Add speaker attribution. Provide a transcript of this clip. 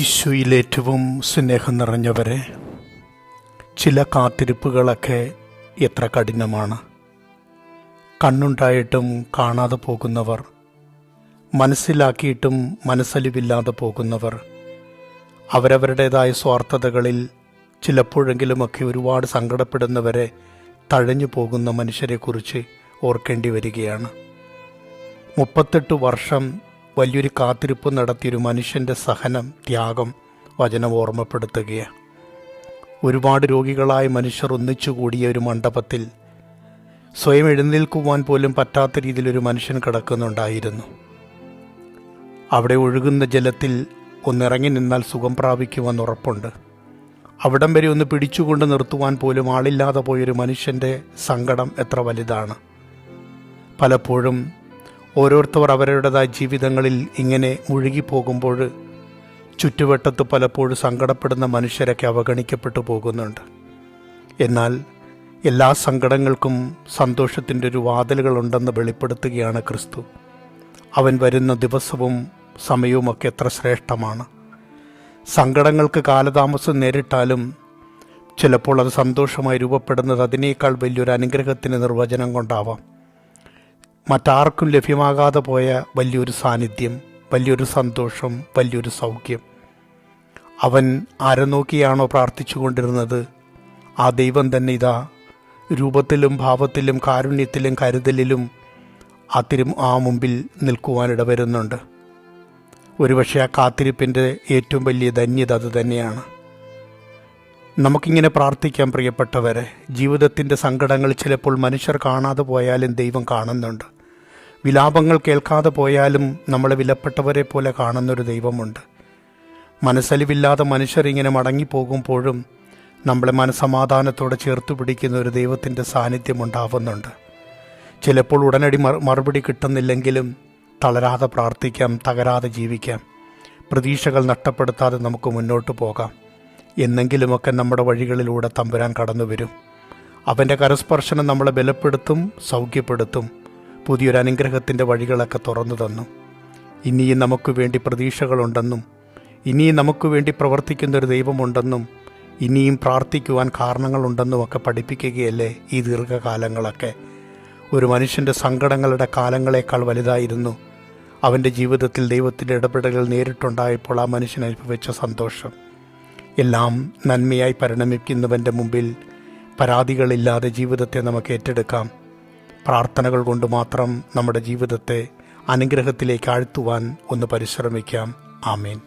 Speaker 1: ഈശോയിലേറ്റവും സ്നേഹം നിറഞ്ഞവരെ ചില കാത്തിരിപ്പുകളൊക്കെ എത്ര കഠിനമാണ്. കണ്ണുണ്ടായിട്ടും കാണാതെ പോകുന്നവർ മനസ്സിലാക്കിയിട്ടും മനസ്സലിവില്ലാതെ പോകുന്നവർ അവരവരുടേതായ സ്വാർത്ഥതകളിൽ ചിലപ്പോഴെങ്കിലുമൊക്കെ ഒരുപാട് സങ്കടപ്പെടുന്നവരെ തഴഞ്ഞു പോകുന്ന മനുഷ്യരെക്കുറിച്ച് ഓർക്കേണ്ടി വരികയാണ്. മുപ്പത്തെട്ട് വർഷം വലിയൊരു കാത്തിരിപ്പ് നടത്തിയൊരു മനുഷ്യന്റെ സഹനം ത്യാഗം വചനം ഓർമ്മപ്പെടുത്തുകയാണ്. ഒരുപാട് രോഗികളായ മനുഷ്യർ ഒന്നിച്ചുകൂടിയ ഒരു മണ്ഡപത്തിൽ സ്വയം എഴുന്നേൽക്കുവാൻ പോലും പറ്റാത്ത രീതിയിൽ ഒരു മനുഷ്യൻ കിടക്കുന്നുണ്ടായിരുന്നു. അവിടെ ഒഴുകുന്ന ജലത്തിൽ ഒന്നിറങ്ങി നിന്നാൽ സുഖം പ്രാപിക്കുമെന്ന് ഉറപ്പുണ്ട്. അവിടം വരെ ഒന്ന് പിടിച്ചുകൊണ്ട് നിർത്തുവാൻ പോലും ആളില്ലാതെ പോയൊരു മനുഷ്യന്റെ സങ്കടം എത്ര വലുതാണ്. പലപ്പോഴും ഓരോരുത്തർ അവരുടേതായ ജീവിതങ്ങളിൽ ഇങ്ങനെ മുഴുകിപ്പോകുമ്പോൾ ചുറ്റുവട്ടത്ത് പലപ്പോഴും സങ്കടപ്പെടുന്ന മനുഷ്യരൊക്കെ അവഗണിക്കപ്പെട്ടു പോകുന്നുണ്ട്. എന്നാൽ എല്ലാ സങ്കടങ്ങൾക്കും സന്തോഷത്തിന്റെ ഒരു വാതിലുകളുണ്ടെന്ന് വെളിപ്പെടുത്തുകയാണ് ക്രിസ്തു. അവൻ വരുന്ന ദിവസവും സമയവുമൊക്കെ എത്ര ശ്രേഷ്ഠമാണ്. സങ്കടങ്ങൾക്ക് കാലതാമസം നേരിട്ടാലും ചിലപ്പോൾ അത് സന്തോഷമായി രൂപപ്പെടുന്നത് അതിനേക്കാൾ വലിയൊരു അനുഗ്രഹത്തിന് നിർവചനം കൊണ്ടാവാം. മറ്റാർക്കും ലഭ്യമാകാതെ പോയ വലിയൊരു സാന്നിധ്യം വലിയൊരു സന്തോഷം വലിയൊരു സൗഖ്യം. അവൻ ആരെ നോക്കിയാണോ പ്രാർത്ഥിച്ചു കൊണ്ടിരുന്നത് ആ ദൈവം തന്നെ ഇതാ. രൂപത്തിലും ഭാവത്തിലും കാരുണ്യത്തിലും കരുതലിലും ആ തിരും ആ മുമ്പിൽ നിൽക്കുവാനിട വരുന്നുണ്ട് ഒരുപക്ഷെ ആ കാത്തിരിപ്പിന്റെ ഏറ്റവും വലിയ ധന്യത അത് തന്നെയാണ്. നമുക്കിങ്ങനെ പ്രാർത്ഥിക്കാം പ്രിയപ്പെട്ടവരെ. ജീവിതത്തിന്റെ സങ്കടങ്ങൾ ചിലപ്പോൾ മനുഷ്യർ കാണാതെ പോയാലും ദൈവം കാണുന്നുണ്ട്. വിലാപങ്ങൾ കേൾക്കാതെ പോയാലും നമ്മളെ വിലപ്പെട്ടവരെ പോലെ കാണുന്നൊരു ദൈവമുണ്ട്. മനസ്സലിവില്ലാതെ മനുഷ്യർ ഇങ്ങനെ മടങ്ങിപ്പോകുമ്പോഴും നമ്മളെ മനസമാധാനത്തോടെ ചേർത്ത് പിടിക്കുന്ന ഒരു ദൈവത്തിന്റെ സാന്നിധ്യം ഉണ്ടാവുന്നുണ്ട്. ചിലപ്പോൾ ഉടനടി മറുപടി കിട്ടുന്നില്ലെങ്കിലും തളരാതെ പ്രാർത്ഥിക്കാം തകരാതെ ജീവിക്കാം. പ്രതീക്ഷകൾ നഷ്ടപ്പെടുത്താതെ നമുക്ക് മുന്നോട്ട് പോകാം. എന്നെങ്കിലുമൊക്കെ നമ്മുടെ വഴികളിലൂടെ തമ്പുരാൻ കടന്നു വരും അവന്റെ കരസ്പർശനം നമ്മളെ ബലപ്പെടുത്തും സൗഖ്യപ്പെടുത്തും. പുതിയൊരു അനുഗ്രഹത്തിന്റെ വഴികളൊക്കെ തുറന്നു തന്നു. ഇനിയും നമുക്ക് വേണ്ടി പ്രതീക്ഷകളുണ്ടെന്നും ഇനിയും നമുക്ക് വേണ്ടി പ്രവർത്തിക്കുന്ന ഒരു ദൈവമുണ്ടെന്നും ഇനിയും പ്രാർത്ഥിക്കുവാൻ കാരണങ്ങളുണ്ടെന്നും ഒക്കെ പഠിപ്പിക്കുകയല്ലേ ഈ ദീർഘകാലങ്ങളൊക്കെ? ഒരു മനുഷ്യന്റെ സങ്കടങ്ങളുടെ കാലങ്ങളെക്കാൾ വലുതായിരുന്നു. അവന്റെ ജീവിതത്തിൽ ദൈവത്തിന്റെ ഇടപെടലുകൾ നേരിട്ടുണ്ടായപ്പോൾ ആ മനുഷ്യൻ അനുഭവിച്ച സന്തോഷം. എല്ലാം നന്മയായി പരിണമിക്കുന്നവന്റെ മുമ്പിൽ പരാതികളില്ലാതെ ജീവിതത്തെ നമുക്ക് ഏറ്റെടുക്കാം. പ്രാർത്ഥനകൾ കൊണ്ട് മാത്രം നമ്മുടെ ജീവിതത്തെ അനുഗ്രഹത്തിലേക്ക് ആഴ്ത്തുവാൻ ഒന്ന് പരിശ്രമിക്കാം. ആമേൻ.